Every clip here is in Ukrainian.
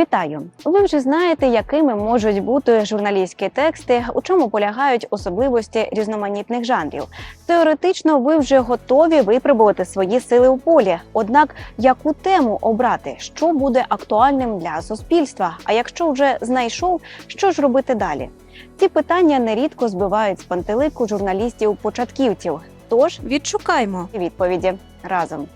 Вітаю! Ви вже знаєте, якими можуть бути журналістські тексти, у чому полягають особливості різноманітних жанрів. Теоретично, ви вже готові випробувати свої сили у полі. Однак, яку тему обрати, що буде актуальним для суспільства? А якщо вже знайшов, що ж робити далі? Ці питання нерідко збивають з пантелику журналістів-початківців. Тож Відшукаймо. відповіді разом.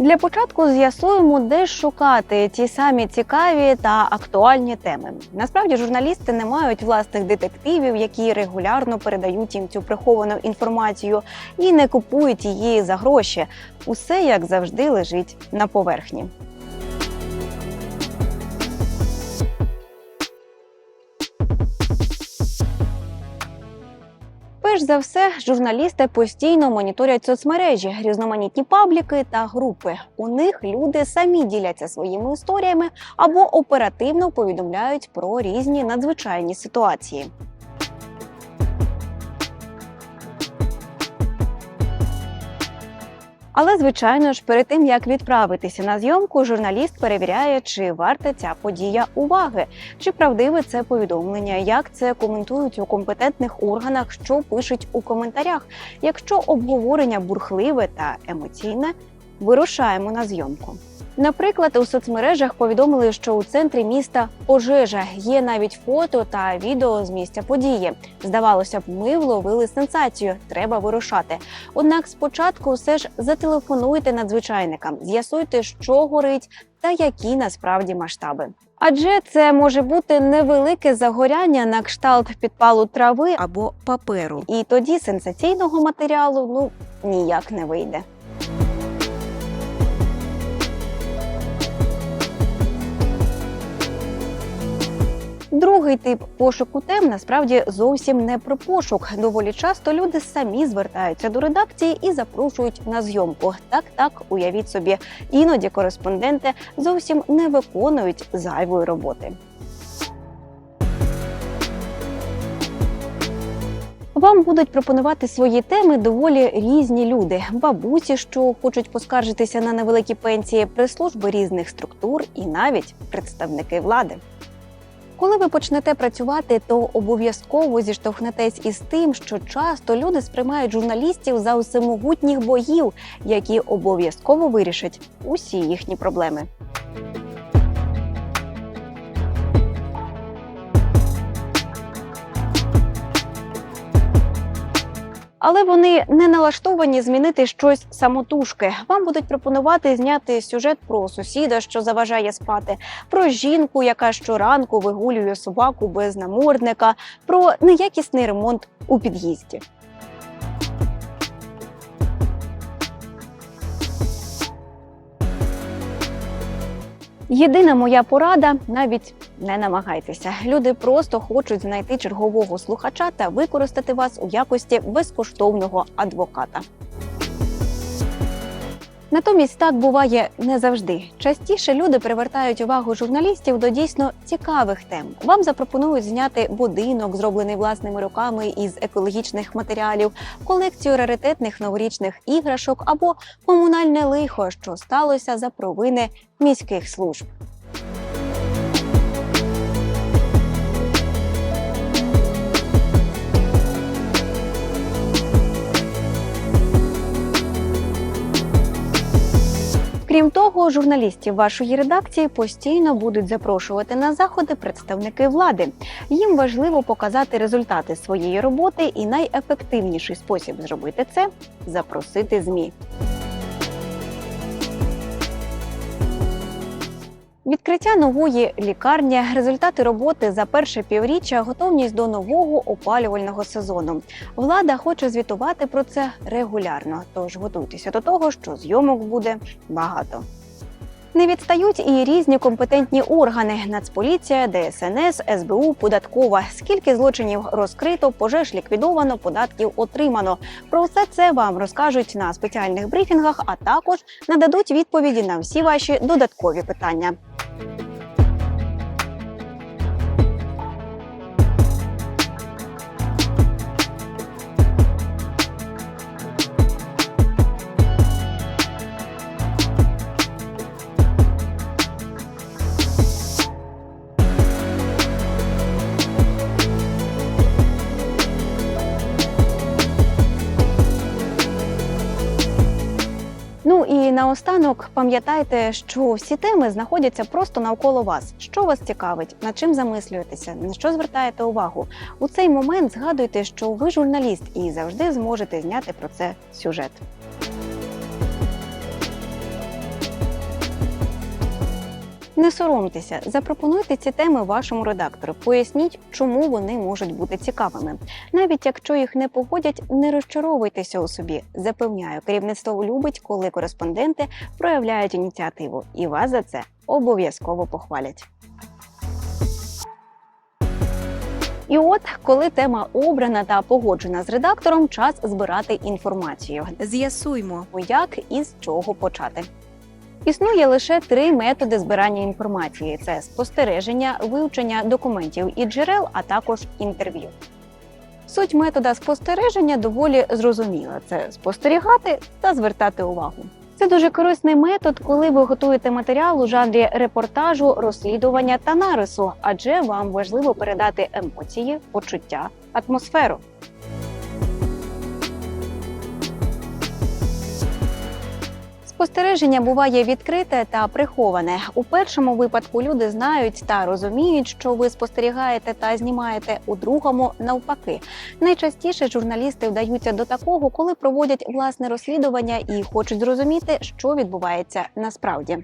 Для початку з'ясуємо, де шукати ті самі цікаві та актуальні теми. Насправді журналісти не мають власних детективів, які регулярно передають їм цю приховану інформацію і не купують її за гроші. Усе як завжди лежить на поверхні. Перш за все, журналісти постійно моніторять соцмережі, різноманітні пабліки та групи. У них люди самі діляться своїми історіями або оперативно повідомляють про різні надзвичайні ситуації. Але звичайно ж, перед тим як відправитися на зйомку, журналіст перевіряє, чи варта ця подія уваги, чи правдиве це повідомлення, як це коментують у компетентних органах, що пишуть у коментарях. Якщо обговорення бурхливе та емоційне, вирушаємо на зйомку. Наприклад, у соцмережах повідомили, що у центрі міста пожежа є навіть фото та відео з місця події. Здавалося б, ми вловили сенсацію. Треба вирушати. Однак спочатку все ж зателефонуйте надзвичайникам, з'ясуйте, що горить та які насправді масштаби. Адже це може бути невелике загоряння на кшталт підпалу трави, Або паперу. і тоді сенсаційного матеріалу ну ніяк не вийде. Другий тип пошуку тем насправді зовсім не про пошук. Доволі часто люди самі звертаються до редакції і запрошують на зйомку. Так, так, уявіть собі, іноді кореспонденти зовсім не виконують зайвої роботи. Вам будуть пропонувати свої теми доволі різні люди: бабусі, що хочуть поскаржитися на невеликі пенсії, прес-служби різних структур і навіть представники влади. Коли ви почнете працювати, то обов'язково зіштовхнетесь із тим, що часто люди сприймають журналістів за усемогутніх богів, які обов'язково вирішать усі їхні проблеми. Але вони не налаштовані змінити щось самотужки. Вам будуть пропонувати зняти сюжет про сусіда, що заважає спати, про жінку, яка щоранку вигулює собаку без намордника, про неякісний ремонт у під'їзді. Єдина моя порада навіть не намагайтеся. Люди просто хочуть знайти чергового слухача та використати вас у якості безкоштовного адвоката. Натомість так буває не завжди. Частіше люди привертають увагу журналістів до дійсно цікавих тем. Вам запропонують зняти будинок, зроблений власними руками із екологічних матеріалів, колекцію раритетних новорічних іграшок або комунальне лихо, що сталося за провини міських служб. Крім того, журналістів вашої редакції постійно будуть запрошувати на заходи представники влади. Їм важливо показати результати своєї роботи, і найефективніший спосіб зробити це запросити змі. Відкриття нової лікарні, результати роботи за перше півріччя, готовність до нового опалювального сезону. Влада хоче звітувати про це регулярно, тож готуйтеся до того, що зйомок буде багато. Не відстають і різні компетентні органи: Нацполіція, ДСНС, СБУ, податкова. Скільки злочинів розкрито, пожеж ліквідовано, податків отримано. Про все це вам розкажуть на спеціальних брифінгах, а також нададуть відповіді на всі ваші додаткові питання. І наостанок пам'ятайте, що всі теми знаходяться просто навколо вас. Що вас цікавить, над чим замислюєтеся, на що звертаєте увагу. У цей момент згадуйте, що ви журналіст і завжди зможете зняти про це сюжет. Не соромтеся, запропонуйте ці теми вашому редактору. Поясніть, чому вони можуть бути цікавими. Навіть якщо їх не погодять, не розчаровуйтеся у собі. Запевняю, керівництво любить, коли кореспонденти проявляють ініціативу, і вас за це обов'язково похвалять. І от, коли тема обрана та погоджена з редактором, час збирати інформацію. З'ясуймо, як і з чого почати. Існує лише три методи збирання інформації: це спостереження, вивчення документів і джерел, а також інтерв'ю. Суть метода спостереження доволі зрозуміла: це спостерігати та звертати увагу. Це дуже корисний метод, коли ви готуєте матеріал у жанрі репортажу, розслідування та нарису, адже вам важливо передати емоції, почуття, атмосферу. Спостереження буває відкрите та приховане. У першому випадку люди знають та розуміють, що ви спостерігаєте та знімаєте. У другому навпаки. Найчастіше журналісти вдаються до такого, коли проводять власне розслідування і хочуть зрозуміти, що відбувається насправді.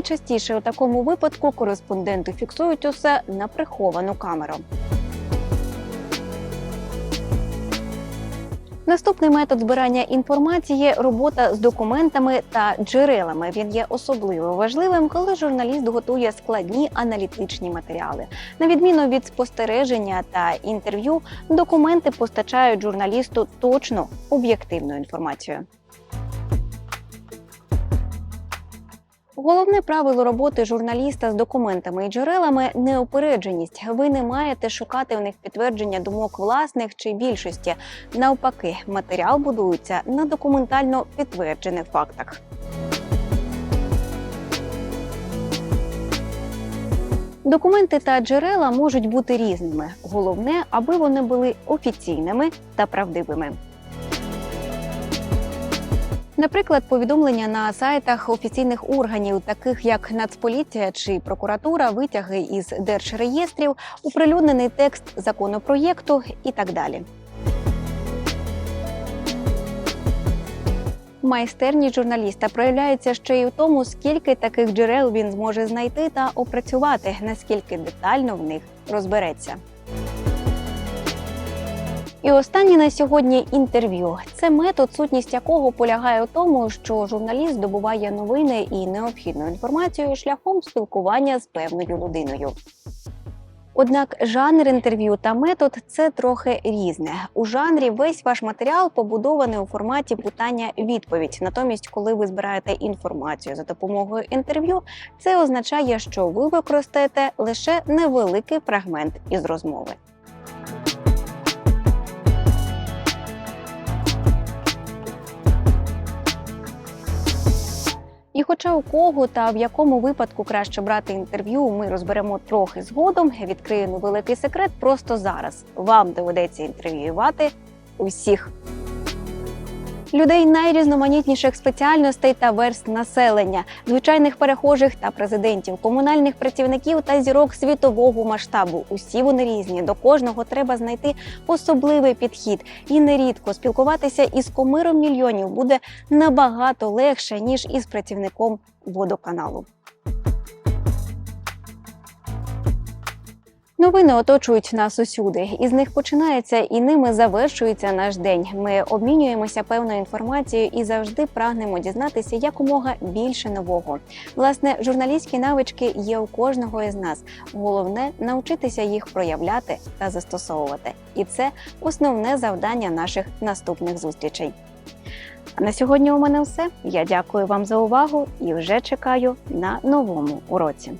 Найчастіше у такому випадку кореспонденти фіксують усе на приховану камеру. Наступний метод збирання інформації робота з документами та джерелами. Він є особливо важливим, коли журналіст готує складні аналітичні матеріали. На відміну від спостереження та інтерв'ю, документи постачають журналісту точну об'єктивну інформацію. Головне правило роботи журналіста з документами і джерелами неупередженість. Ви не маєте шукати в них підтвердження думок власних чи більшості. Навпаки, матеріал будується на документально підтверджених фактах. Документи та джерела можуть бути різними. Головне, аби вони були офіційними та правдивими. Наприклад, повідомлення на сайтах офіційних органів, таких як Нацполіція чи прокуратура, витяги із держреєстрів, оприлюднений текст законопроєкту і так далі. Майстерність журналіста проявляється ще й у тому, скільки таких джерел він зможе знайти та опрацювати, наскільки детально в них розбереться. І останнє на сьогодні інтерв'ю. Це метод, сутність якого полягає у тому, що журналіст здобуває новини і необхідну інформацію шляхом спілкування з певною людиною. Однак жанр інтерв'ю та метод це трохи різне. У жанрі весь ваш матеріал побудований у форматі питання-відповідь. Натомість, коли ви збираєте інформацію за допомогою інтерв'ю, це означає, що ви використаєте лише невеликий фрагмент із розмови. І хоча у кого та в якому випадку краще брати інтерв'ю, ми розберемо трохи згодом. Відкрию невеликий секрет просто зараз. Вам доведеться інтерв'ювати усіх людей найрізноманітніших спеціальностей та верст населення, звичайних перехожих та президентів, комунальних працівників та зірок світового масштабу. Усі вони різні. До кожного треба знайти особливий підхід. І нерідко спілкуватися із комиром мільйонів буде набагато легше ніж із працівником водоканалу. Новини оточують нас усюди, із них починається і ними завершується наш день. Ми обмінюємося певною інформацією і завжди прагнемо дізнатися якомога більше нового. Власне, журналістські навички є у кожного із нас. Головне навчитися їх проявляти та застосовувати. І це основне завдання наших наступних зустрічей. А на сьогодні у мене все. Я дякую вам за увагу і вже чекаю на новому уроці.